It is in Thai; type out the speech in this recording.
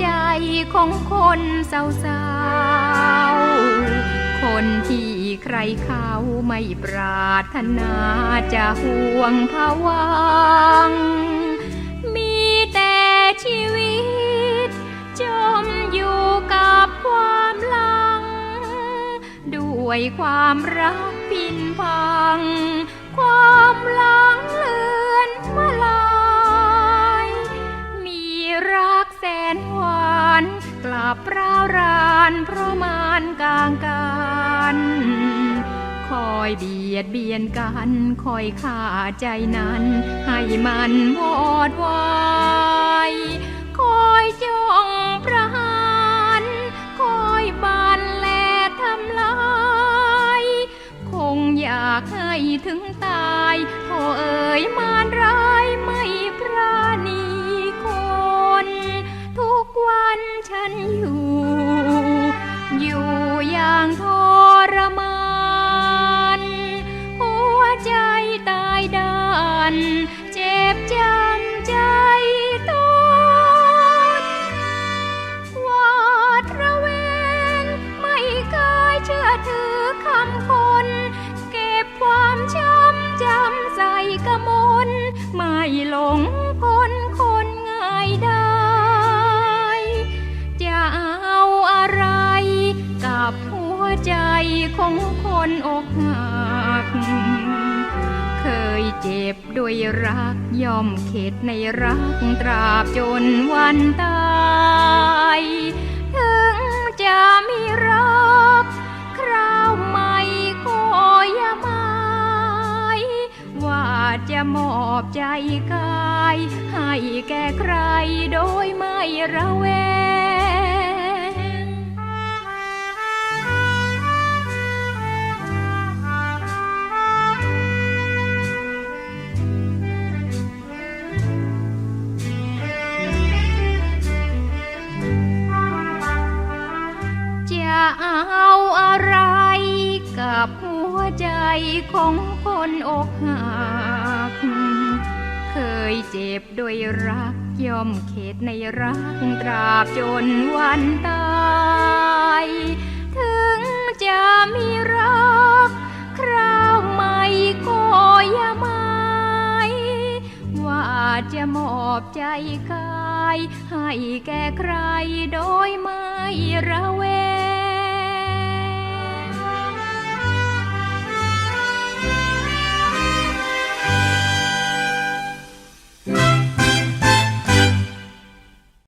ใจของคนเศร้าๆ คนที่ใครเขาไม่ปรารถนาจะห่วงพะวัง มีแต่ชีวิต จมอยู่กับความลัง ด้วยความรักพินพัง ความลัง กลับร้ารานเพราะมานกลางกันคอยเบียดเบียนกันคอยฆ่าใจนั้น ให้มันวอดวายคอยจ้องประหารคอยบันแลทำลายคงอยากให้ถึงตายโทเอ่ยมาันเจ็บจำใจตนหวาดระเวนไม่เคยเชื่อถือคำคน เก็บความช้ำจำใส่กระมนไม่หลงกลคนค เจ็บด้วยรักยอมเข็ดในรักตราบจนวันตายถึงจะมีรัก คราวใหม่ก็อย่าหมายว่าจะมอบใจกาย ให้แก่ใครโดยไม่ระแวง เอาอะไรกับหัวใจของคนอกหัก เคยเจ็บด้วยรักยอมเข็ดในรักตราบจนวันตาย ถึงจะมีรัก คราวใหม่ก็อย่าหมายว่าจะมอบใจกาย ให้แก่ใครโดยไม่ระ